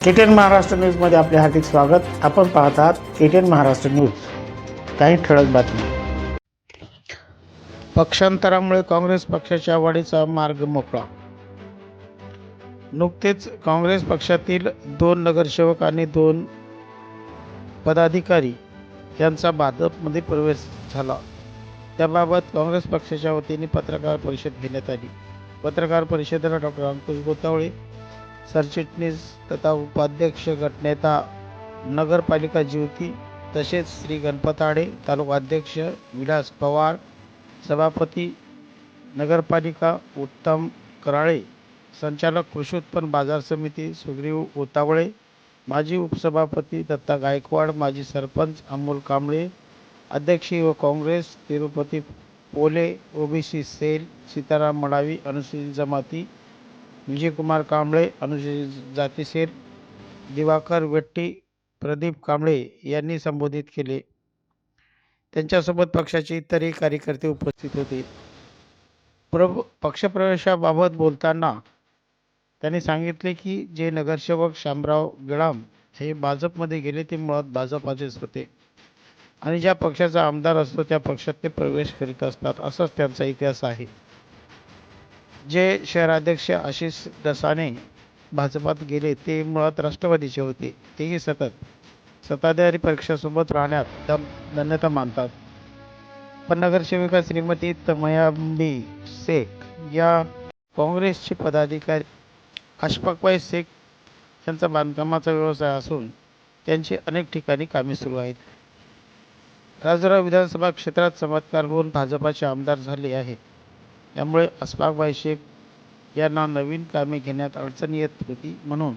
KTN Maharashtra न्यूजमध्ये आपले हार्दिक स्वागत. आपण पाहत आहात केटीएन महाराष्ट्र न्यूज. काही ठळक बातमी पक्षांतरामुळे काँग्रेस पक्षाच्या वाढीचा मार्ग मोकळा. नुकतेच काँग्रेस पक्षातील दोन नगरसेवक आणि दोन पदाधिकारी यांचा भाजपमध्ये प्रवेश झाला. त्याबाबत काँग्रेस पक्षाच्या वतीने पत्रकार परिषद घेण्यात आली. पत्रकार परिषदेला डॉक्टर अंकुश गोतावळे सरचिटणीस तथा उपाध्यक्ष गटनेता नगरपालिका ज्योती तसेच श्री गणपताडे तालुकाध्यक्ष विलास पवार सभापती नगरपालिका उत्तम कराळे संचालक कृषी उत्पन्न बाजार समिती सुग्रीव ओतावळे माजी उपसभापती दत्ता गायकवाड माजी सरपंच अमोल कांबळे अध्यक्ष व काँग्रेस तिरुपती पोले ओबीसी सेल सीताराम मडावी अनुसूचित जमाती विजयकुमार कांबळे अनुसूचित जाती सेल दिवाकर वेट्टी प्रदीप कांबळे यांनी संबोधित केले. त्यांच्यासोबत पक्षाचे इतरही कार्यकर्ते उपस्थित होते. प्र पक्षप्रवेशाबाबत बोलताना त्यांनी सांगितले की जे नगरसेवक शामराव गिळाम हे भाजपमध्ये गेले ते मुळात भाजपाचेच होते. आणि ज्या पक्षाचा आमदार असतो त्या पक्षात ते प्रवेश करीत असतात असाच त्यांचा इतिहास आहे. जे शहराध्यक्ष आशिष दसाने भाजपात गेले ते मुळात राष्ट्रवादीचे होते. तेही सतत. सत्ताधारी पक्षासोबत राहण्यात दम धन्यता मानतात. पण नगरसेविका श्रीमती तमयाबी शेख या काँग्रेसचे पदाधिकारी अशफाकबाई शेख यांचा बांधकामाचा व्यवसाय असून त्यांची अनेक ठिकाणी कामे सुरू आहेत. राजुरा विधानसभा क्षेत्रात चमत्कार होऊन भाजपाचे आमदार झाले आहे त्यामुळे अस्फाकबाई शेख यांना नवीन कामे घेण्यात अडचण येत होती म्हणून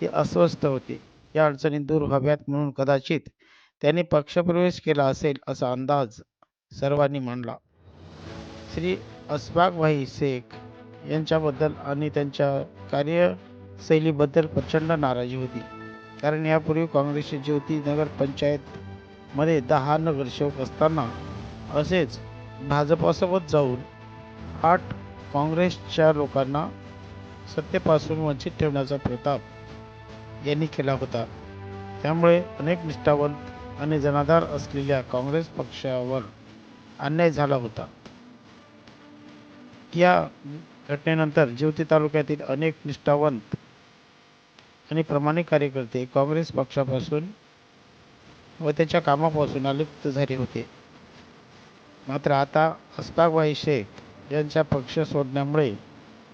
ते अस्वस्थ होते. या अडचणी दूर व्हाव्यात म्हणून कदाचित त्याने पक्षप्रवेश केला असेल असा अंदाज सर्वांनी मांडला. श्री अस्फाकभाई शेख यांच्याबद्दल आणि त्यांच्या कार्यशैलीबद्दल प्रचंड नाराजी होती. कारण यापूर्वी काँग्रेसची ज्योती नगर पंचायतमध्ये दहा नगरसेवक असताना असेच भाजपासोबत जाऊन आठ काँग्रेसच्या लोकांना सत्तेपासून वंचित ठेवण्याचा प्रताप यांनी केला होता. त्यामुळे अनेक निष्ठावंत आणि जनाधार असलेल्या काँग्रेस पक्षावर अन्याय झाला होता. या घटनेनंतर ज्योती तालुक्यातील अनेक निष्ठावंत आणि प्रामाणिक कार्यकर्ते काँग्रेस पक्षापासून व त्याच्या कामापासून अलिप्त झाले होते. मात्र आता अस्फाकबाई शेख यांच्या पक्ष सोडण्यामुळे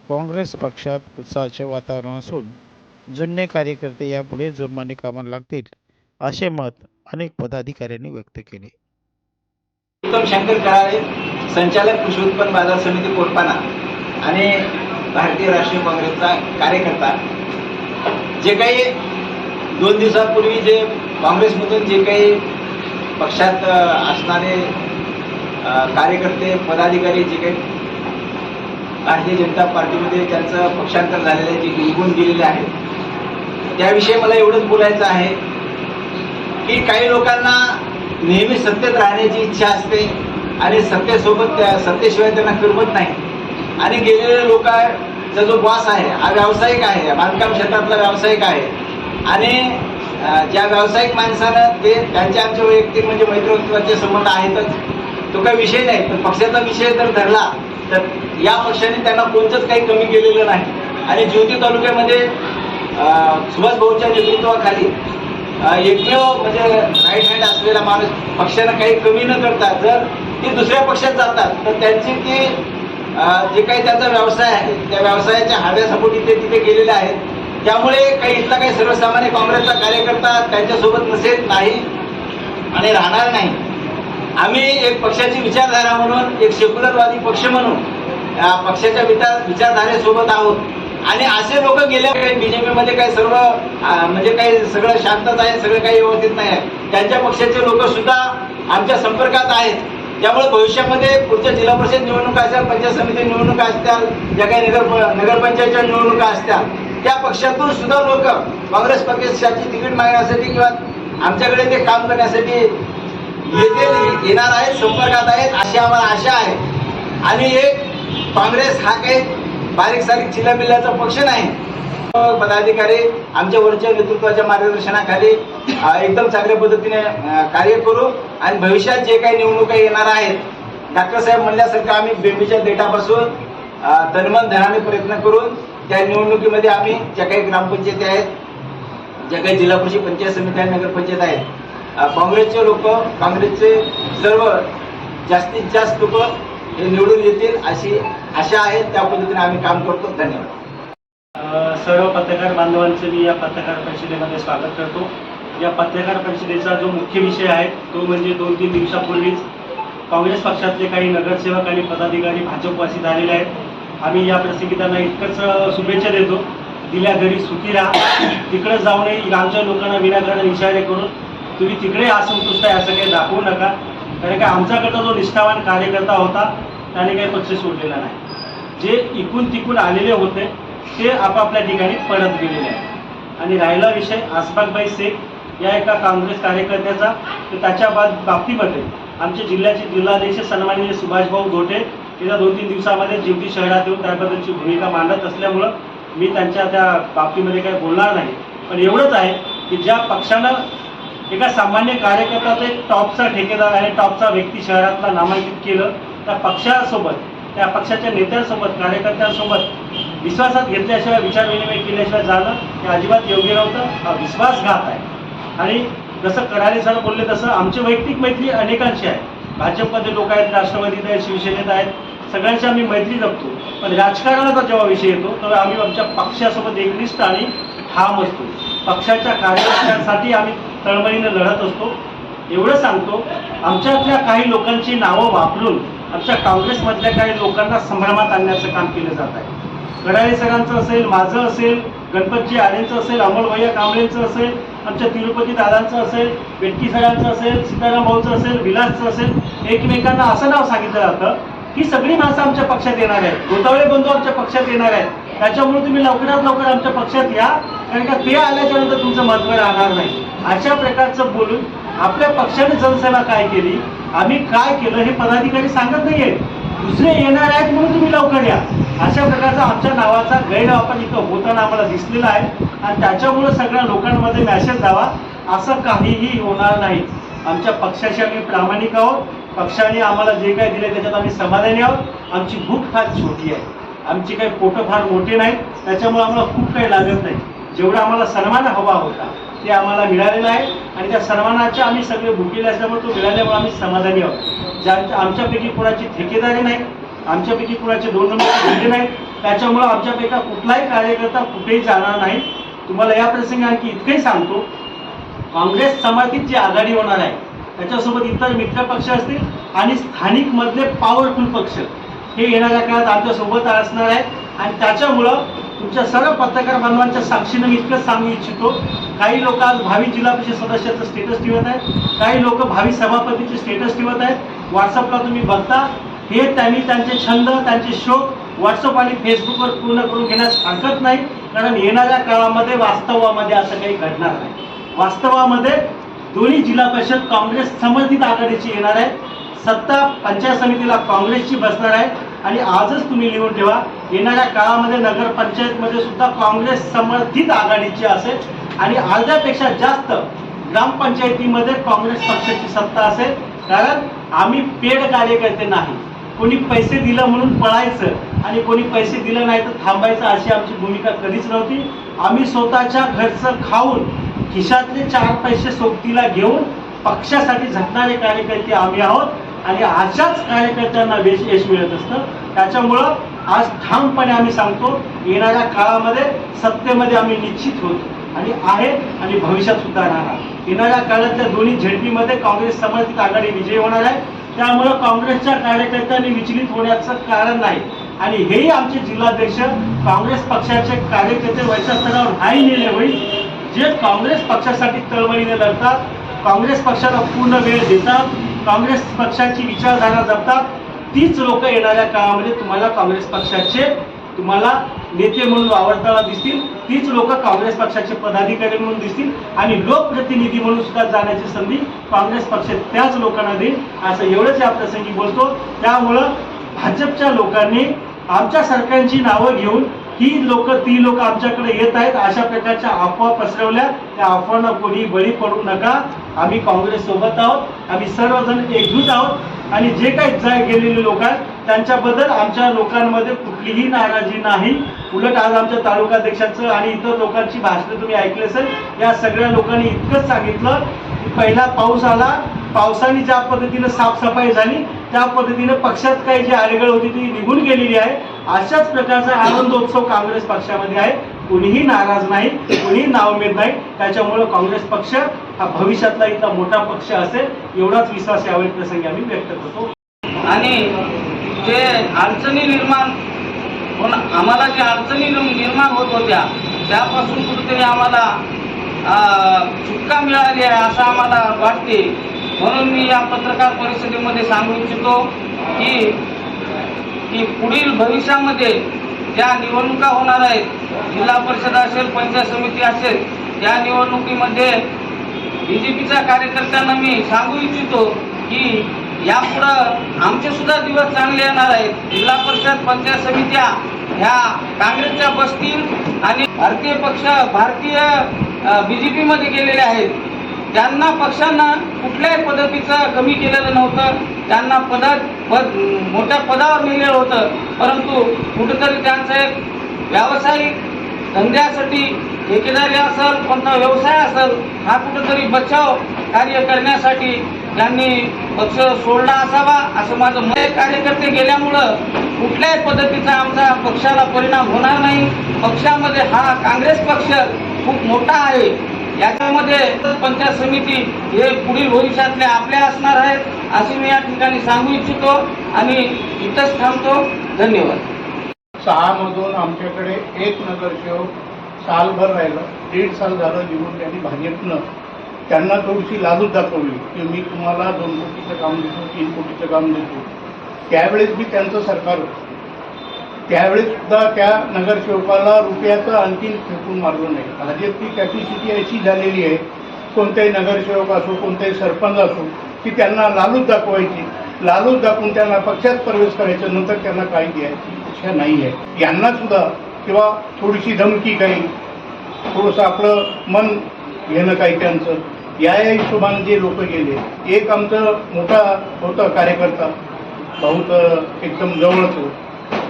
काँग्रेस पक्षात उत्साहाचे वातावरण असून जुने कार्यकर्ते यापुढे जोमाने कामाला लागतील असे मत अनेक पदाधिकाऱ्यांनी व्यक्त केले. उत्तम शंकर कराळे संचालक कृषी उत्पन्न बाजार समिती कोरपाना आणि भारतीय राष्ट्रीय काँग्रेसचा कार्यकर्ता. जे काही दोन दिवसापूर्वी जे काँग्रेसमधून जे काही पक्षात असणारे कार्यकर्ते पदाधिकारी जे काही भारतीय जनता पार्टीमध्ये त्यांचं पक्षांतर झालेलं आहे जे निघून गेलेले आहे त्याविषयी मला एवढंच बोलायचं आहे की काही लोकांना नेहमी सत्तेत राहण्याची इच्छा असते आणि सत्तेसोबत त्या सत्तेशिवाय त्यांना करमत नाही. आणि गेलेले लोकांचा जो बॉस आहे हा व्यावसायिक आहे बांधकाम क्षेत्रातला व्यावसायिक आहे. आणि ज्या व्यावसायिक माणसानं ते त्यांच्या आमच्या वैयक्तिक म्हणजे मैत्रत्वाचे संबंध आहेतच तो काही विषय नाही. पण पक्षाचा विषय जर धरला तर या पक्षाने त्यांना कोणतंच काही कमी केलेलं नाही. आणि ज्योती तालुक्यामध्ये सुभाष भाऊच्या नेतृत्वाखाली एकमेव म्हणजे राईट हँड असलेला माणूस पक्षानं काही कमी न करता जर ते दुसऱ्या पक्षात जातात तर त्यांची ती जे काही त्यांचा व्यवसाय आहे त्या व्यवसायाच्या हव्यासपोटी ते तिथे गेलेले आहेत. त्यामुळे काही इथला काही सर्वसामान्य काँग्रेसचा कार्यकर्ता त्यांच्यासोबत नसेल नाही आणि राहणार नाही. आम्ही एक पक्षाची विचारधारा म्हणून एक सेक्युलरवादी पक्ष म्हणून पक्षाच्या विचार विचारधारेसोबत आहोत. आणि असे लोक गेल्या काही बीजेपीमध्ये काही सर्व म्हणजे काही सगळं शांतच आहे सगळं काही व्यवस्थित नाही आहे. त्यांच्या पक्षाचे लोक सुद्धा आमच्या संपर्कात आहेत. त्यामुळे भविष्यामध्ये पुढच्या जिल्हा परिषद निवडणुका असतील पंचायत समिती निवडणुका असतात ज्या काही नगर नगरपंचायतच्या निवडणुका असतात त्या पक्षातून सुद्धा लोक काँग्रेस पक्षाची तिकीट मागण्यासाठी किंवा आमच्याकडे ते काम करण्यासाठी येथे येणार आहेत संपर्कात आहेत अशी आम्हाला आशा आहे. आणि एक काँग्रेस हा काही बारीक सारीक चिल्लाबिल्लाचा पक्ष नाही. पदाधिकारी आमच्या वरच्या नेतृत्वाच्या मार्गदर्शनाखाली एकदम चांगल्या पद्धतीने कार्य करू आणि भविष्यात जे काही निवडणुका येणार आहेत डॉक्टर साहेब म्हणल्यासारखं आम्ही बेंबीच्या देठापासून अ, तनमन धनाने प्रयत्न करून त्या निवडणुकीमध्ये आम्ही ज्या काही ग्रामपंचायती आहेत ज्या काही जिल्हा परिषद पंचायत समिती आणि नगरपंचायत आहेत काँग्रेसचे लोक काँग्रेसचे सर्व जास्तीत जास्त लोक हे निवडून येतील अशी आशा आहे. त्या पद्धतीने आम्ही काम करतो. धन्यवाद. सर्व पत्रकार बांधवांचे मी या पत्रकार परिषदेमध्ये स्वागत करतो. या पत्रकार परिषदेचा जो मुख्य विषय आहे तो म्हणजे दोन तीन दिवसापूर्वीच काँग्रेस पक्षातले काही नगरसेवक आणि पदाधिकारी भाजपवासी झालेले आहेत. आम्ही या प्रसंगी त्यांना इतकंच शुभेच्छा देतो. दिल्या घरी सुखी राहा. तिकडे जाऊ नये आमच्या लोकांना विनाकारण इशारे करून तुम्ही तिकडे असंतुष्ट आहे असं काही दाखवू नका. कारण का आमच्याकडचा जो निष्ठावान कार्यकर्ता होता त्याने काही पक्ष सोडलेला नाही. जे इकून तिकून आलेले होते ते आपापल्या ठिकाणी पडत गेलेले आहेत. आणि राहिला विषय आसबागबाई शेख या एका काँग्रेस कार्यकर्त्याचा तर त्याच्या बाबतीमध्ये आमचे जिल्ह्याचे जिल्हाध्यक्ष सन्माननीय सुभाषभाऊ घोटे येत्या दोन तीन दिवसामध्ये जिवती शहरात येऊन त्याबद्दलची भूमिका मांडत असल्यामुळं मी त्यांच्या त्या बाबतीमध्ये काही बोलणार नाही. पण एवढंच आहे की ज्या पक्षानं एका सामान्य कार्यकर्त्याचा एक टॉपचा ठेकेदार आणि टॉपचा व्यक्ती शहरातला नामांकित केलं. त्या पक्षासोबत त्या पक्षाच्या नेत्यांसोबत कार्यकर्त्यांसोबत विश्वासात घेतल्याशिवाय विचारविनिमय केल्याशिवाय जाणं हे अजिबात योग्य नव्हतं. हा विश्वासघात आहे. आणि जसं कराडे सर बोलले तसं आमची वैयक्तिक मैत्री अनेकांशी आहे. भाजपमध्ये लोक आहेत राष्ट्रवादीत आहेत शिवसेनेत आहेत. सगळ्यांशी आम्ही मैत्री जपतो. पण राजकारणाचा जेव्हा विषय येतो तेव्हा आम्ही आमच्या पक्षासोबत एकनिष्ठ आणि ठाम असतो. पक्षाच्या कार्यकर्त्यांसाठी आम्ही तळमळीनं लढत असतो. एवढं सांगतो आमच्यातल्या काही लोकांची नावं वापरून आमच्या काँग्रेसमधल्या काही लोकांना संभ्रमात आणण्याचं काम केलं जात आहे. गडाळे सरांचं असेल माझं असेल गणपतजी आरेंचं असेल अमोल भैया कांबळेंचं असेल आमच्या तिरुपती दादांचं असेल वेटकी सरांचं असेल सीताराम भाऊचं असेल विलासचं असेल एकमेकांना असं नाव सांगितलं जातं ही सगळी माणसं आमच्या पक्षात येणार आहेत. गोतावळे बंधू आमच्या पक्षात येणार आहेत. त्याच्यामुळे तुम्ही लवकरात लवकर आमच्या पक्षात या. कारण का ते आल्याच्यानंतर तुमचं महत्त्व राहणार नाही. अशा प्रकारचं बोलून आपल्या पक्षाने जनसेवा काय केली आम्ही काय केलं हे पदाधिकारी सांगत नाहीये. दुसरे येणार आहेत म्हणून तुम्ही लवकर या. अशा प्रकारचा आमच्या नावाचा गैरवापर इथं होताना आम्हाला दिसलेला आहे. आणि त्याच्यामुळे सगळ्या लोकांमध्ये मॅसेज जावा असं काहीही होणार नाही. आमच्या पक्षाशी आम्ही प्रामाणिक आहोत. पक्षाने आम्हाला जे काय दिले त्याच्यात आम्ही समाधानी आहोत. आमची भूक फार छोटी आहे. आमची काही पोटं फार मोठी नाहीत. त्याच्यामुळे आम्हाला खूप काही लागत नाही. जेवढा आम्हाला सन्मान हवा होता ते आम्हाला मिळालेलं आहे. आणि त्या सन्मानाच्या आम्ही सगळे भुकेले असल्यामुळे तो मिळाल्यामुळे आम्ही समाधानी आहोत. ज्यांच्या आमच्यापैकी कुणाची ठेकेदारी नाही आमच्यापैकी कुणाचे दोन नंबर धंदे नाही त्याच्यामुळं आमच्यापैकी कुठलाही कार्यकर्ता कुठेही जाणार नाही. तुम्हाला या प्रसंगी आणखी इतकंही सांगतो काँग्रेस समाजात जी आघाडी होणार आहे त्याच्यासोबत इतर मित्र पक्ष असतील आणि स्थानिक मधले पॉवरफुल पक्ष हे येणाऱ्या काळात आमच्यासोबत असणार आहे आणि त्याच्यामुळं तुमच्या सर्व पत्रकार बांधवांच्या साक्षीनं मी इतकंच सांगू इच्छितो. काही लोक आज भावी जिल्हा परिषद सदस्याचं स्टेटस ठेवत आहेत. काही लोक भावी सभापतीचे स्टेटस ठेवत आहेत. व्हॉट्सअपला तुम्ही बघता. हे त्यांनी त्यांचे छंद त्यांचे शोक व्हॉट्सअप आणि फेसबुकवर पूर्ण करून घेण्यास हरकत नाही. कारण येणाऱ्या काळामध्ये वास्तवामध्ये असं काही घडणार नाही. वास्तवामध्ये दोन्ही जिल्हा परिषद काँग्रेस समर्थित आघाडीची येणार आहे सत्ता पंचायत समितीला काँग्रेसची बसणार आहे. आणि आजच तुम्ही लिहून ठेवा येणाऱ्या काळामध्ये नगरपंचायतमध्ये सुद्धा काँग्रेस समर्थित आघाडीची असेल. आणि अर्ध्यापेक्षा जास्त ग्रामपंचायतीमध्ये काँग्रेस पक्षाची सत्ता असेल. कारण आम्ही पेड कार्यकर्ते नाही. कोणी पैसे दिलं म्हणून पळायचं आणि कोणी पैसे दिलं नाही तर थांबायचं अशी आमची भूमिका कधीच नव्हती. आम्ही स्वतःच्या घरचं खाऊन खिशातले चार पैसे सोबतीला घेऊन पक्षासाठी झटणारे कार्यकर्ते आम्ही आहोत. आणि अशाच कार्यकर्त्यांना यश यश मिळत असतं. त्याच्यामुळं आज ठामपणे आम्ही सांगतो येणाऱ्या काळामध्ये सत्तेमध्ये आम्ही निश्चित होतो आणि आहे आणि भविष्यात सुद्धा राहणार. येणाऱ्या काळातल्या दोन्ही झेडपीमध्ये काँग्रेस समर्थित आघाडी विजयी होणार आहे. त्यामुळं काँग्रेसच्या कार्यकर्त्यांनी विचलित होण्याचं कारण नाही. आणि हेही आमचे जिल्हाध्यक्ष काँग्रेस पक्षाचे कार्यकर्ते वरच्या स्तरावर नाही नेले होईल. जे काँग्रेस पक्षासाठी तळमळीने लढतात काँग्रेस पक्षाला पूर्ण वेळ देतात काँग्रेस पक्षाची विचारधारा जपतात तीच लोक येणाऱ्या काळामध्ये तुम्हाला काँग्रेस पक्षाचे तुम्हाला नेते म्हणून वावरताना दिसतील तीच लोक काँग्रेस पक्षाचे पदाधिकारी म्हणून दिसतील आणि लोकप्रतिनिधी म्हणून सुद्धा जाण्याची संधी काँग्रेस पक्ष त्याच लोकांना देईल असं एवढंच या प्रसंगी बोलतो. त्यामुळं भाजपच्या लोकांनी आमच्या सरकारची नावं घेऊन ही लोक ती लोक आमच्याकडे येत आहेत. अशा प्रकारच्या अफवा पसरवल्या. त्या अफवांना कोणी बळी पडू नका. आम्ही काँग्रेस सोबत आहोत. आम्ही सर्वजण एकजूट आहोत. आणि जे काही जाय गेलेले लोक आहेत त्यांच्याबद्दल आमच्या लोकांमध्ये कुठलीही नाराजी नाही. उलट आज आमच्या तालुकाध्यक्षाचं आणि इतर लोकांची भाषणं तुम्ही ऐकली असेल या सगळ्या लोकांनी इतकंच सांगितलं की पहिला पाऊस आला. पावसाने ज्या पद्धतीनं साफसफाई झाली त्या पद्धतीनं पक्षात काही जी आरेगळ होती ती निघून गेलेली आहे. अशाच प्रकारचा आनंदोत्सव काँग्रेस पक्षामध्ये आहे. कुणीही नाराज नाही कुणीही नावमेद नाही. त्याच्यामुळे काँग्रेस पक्ष हा भविष्यातला इतका मोठा पक्ष असेल एवढाच विश्वास यावेळी प्रसंगी आम्ही व्यक्त करतो. आणि जे अडचणी निर्माण पण आम्हाला ज्या अडचणी निर्माण होत होत्या त्यापासून कुठेतरी आम्हाला अं, सुटका मिळाली आहे असं आम्हाला वाटते. म्हणून मी या पत्रकार परिषदेमध्ये सांगू इच्छितो की की पुढील भविष्यामध्ये ज्या निवडणुका होणार आहेत जिल्हा परिषद असेल पंचायत समिती असेल त्या निवडणुकीमध्ये बी जे पीच्या कार्यकर्त्यांना मी सांगू इच्छितो की यापुढं आमचे सुद्धा दिवस चांगले येणार आहेत. जिल्हा परिषद पंचायत समित्या ह्या काँग्रेसच्या बसतील आणि भारतीय पक्ष भारतीय बी जे पीमध्ये गेलेले आहेत. त्यांना पक्षांना कुठल्याही पद्धतीचं कमी केलेलं नव्हतं. त्यांना पदात पद मोठ्या पदावर नेलेलं होतं. परंतु कुठेतरी त्यांचं एक व्यावसायिक धंद्यासाठी ठेकेदारी असेल कोणता व्यवसाय असेल हा कुठेतरी बचाव कार्य करण्यासाठी त्यांनी पक्ष सोडला असावा असं माझं मत कार्यकर्ते गेल्यामुळं कुठल्याही पद्धतीचा आमचा पक्षाला परिणाम होणार नाही. पक्षामध्ये हा काँग्रेस पक्ष खूप मोठा आहे. याच्यामध्ये पंचायत समिती हे पुढील भविष्यातले आपल्या असणार आहेत. असे मी या ठिकाणी सांगू इच्छितो आणि इथंच थांबतो. धन्यवाद. सहा मधून आमच्याकडे एक नगरसेवक सालभर राहिलं. दीड साल झालं निवडून त्यांनी भाजपनं. त्यांना थोडीशी लाजूच दाखवली की मी तुम्हाला दोन कोटीचं काम देतो तीन कोटीचं काम देतो. त्यावेळेस मी त्यांचं सरकार होतं. त्यावेळेस सुद्धा त्या नगरसेवकाला रुपयाचं आणखीन फेकून मारलं नाही. भाजपची कॅपॅसिटी अशी झालेली आहे कोणताही नगरसेवक असो कोणताही सरपंच असो की त्यांना लालूच दाखवायची. लालूच दाखवून त्यांना पक्षात प्रवेश करायचं नंतर त्यांना काही द्यायची इच्छा नाही आहे. यांना सुद्धा किंवा थोडीशी धमकी काही थोडंसं आपलं मन घेणं काही त्यांचं. या या हिशोबाने जे लोक गेले एक आमचं मोठा होता कार्यकर्ता भाऊ तर एकदम जवळच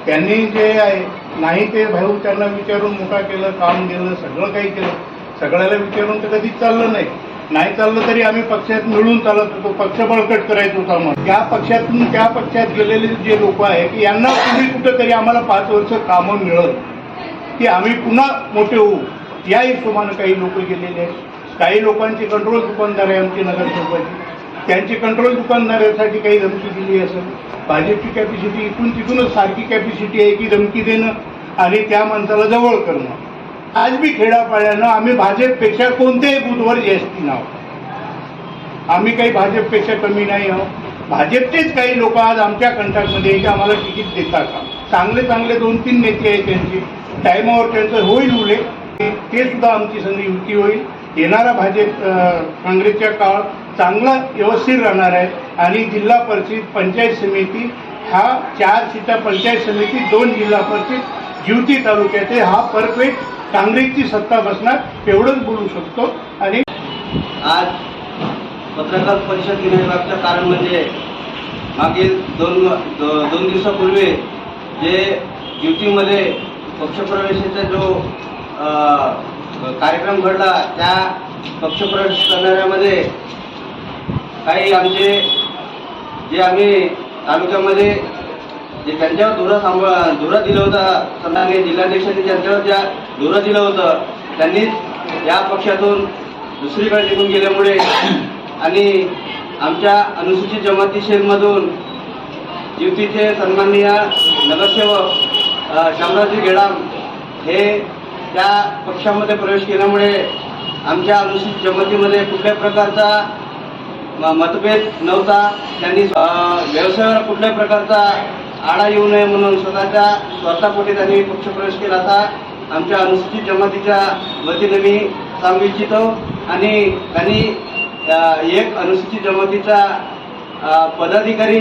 त्यांनी जे आहे नाही ते भाऊ त्यांना विचारून मोठा केलं काम दिलं सगळं काही केलं. सगळ्याला विचारून तर कधीच चाललं नाही. नाही चाललं तरी आम्ही पक्षात मिळून चालत होतो. पक्ष बळकट करायचो होता आम्हाला त्या पक्षातून त्या पक्षात गेलेले जे लोक आहेत यांना पुढे कुठंतरी आम्हाला पाच वर्ष कामं मिळत. की आम्ही पुन्हा मोठे होऊ. या हिशोबानं काही लोक गेलेले आहेत. काही लोकांची कंट्रोल दुकानदार आहे आमची नगरसेवकाची त्यांची कंट्रोल दुकानदारासाठी काही धमकी दिली असेल भाजपची कॅपॅसिटी इथून तिथूनच सारखी कॅपॅसिटी आहे की धमकी देणं आणि त्या माणसाला जवळ करणं. आज बी खेड्यापाड्यानं आम्ही भाजपपेक्षा कोणत्याही बूथवर जास्ती नाव. आम्ही काही भाजपपेक्षा कमी नाही आहोत. भाजपचेच काही लोक आज आमच्या कंटाक्टमध्ये आहे की आम्हाला तिकीट देता का? चांगले चांगले दोन तीन नेते आहेत त्यांची. टायमावर त्यांचं होईल उले ते सुद्धा आमची संधी युती होईल. येणारा भाजप काँग्रेसच्या काळ चांगला व्यवस्थित राहणार आहे. आणि जिल्हा परिषद पंचायत समिती हा चार सीटा पंचायत समिती दोन जिल्हा परिषद जिवती तालुक्याचे हा परफेक्ट काँग्रेसची सत्ता बसणार एवढंच बोलू शकतो. आणि आज पत्रकार परिषद घेण्यामागचं कारण म्हणजे मागील दोन दो- दोन दिवसापूर्वी जे युतीमध्ये पक्षप्रवेशाचा जो कार्यक्रम घडला त्या पक्षप्रवेश करणाऱ्यामध्ये काही आमचे जे आम्ही तालुक्यामध्ये जे त्यांच्यावर धुरा सांभाळ धुरा दिला होता सन्माननीय जिल्हाध्यक्षांनी त्यांच्यावर ज्या धुरा दिलं होतं. त्यांनीच या पक्षातून दुसरीकडे निघून गेल्यामुळे आणि आमच्या अनुसूचित जमाती शेलमधून युतीचे सन्माननीय नगरसेवक शामराजी गेडाम हे त्या पक्षामध्ये प्रवेश केल्यामुळे आमच्या अनुसूचित जमातीमध्ये कुठल्याही प्रकारचा म- मतभेद नव्हता. त्यांनी व्यवसायावर कुठल्याही प्रकारचा आळा येऊ नये म्हणून स्वतःच्या स्वतःपोटी त्यांनी पक्षप्रवेश केला होता. आमच्या अनुसूचित जमातीच्या वतीने मी सांगू इच्छितो आणि त्यांनी एक अनुसूचित जमातीचा पदाधिकारी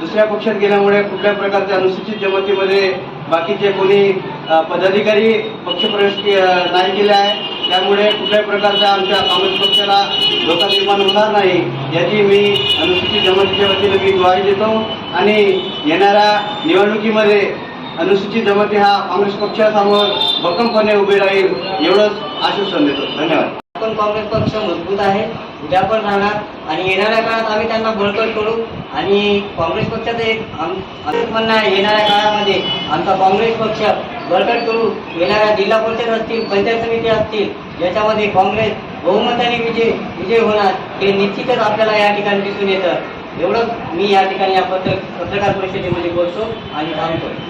दुसऱ्या पक्षात गेल्यामुळे कुठल्या प्रकारच्या अनुसूचित जमातीमध्ये बाकीचे कोणी पदाधिकारी पक्षप्रवेश के- नाही केले आहे. त्यामुळे कुठल्याही प्रकारचा आमच्या काँग्रेस पक्षाला धोका निर्माण होणार नाही याची मी अनुसूचित जमातीच्या वतीने मी ग्वाही देतो. आणि येणाऱ्या निवडणुकीमध्ये अनुसूचित जमाती हा काँग्रेस पक्षासमोर भक्कमपणे उभे राहील एवढंच आश्वासन देतो. धन्यवाद. पण काँग्रेस पक्ष मजबूत आहे उद्या पण राहणार आणि येणाऱ्या काळात आम्ही त्यांना बळकट करू आणि काँग्रेस पक्षाचं एक आम- म्हणणं आहे येणाऱ्या काळामध्ये आमचा काँग्रेस पक्ष बळकट करू. येणाऱ्या जिल्हा परिषद असतील पंचायत समिती असतील याच्यामध्ये काँग्रेस बहुमताने विजय विजय होणार हे निश्चितच आपल्याला या ठिकाणी दिसून येतं. एवढंच मी या ठिकाणी या पत्र पत्रकार परिषदेमध्ये बोलतो आणि थांबतो.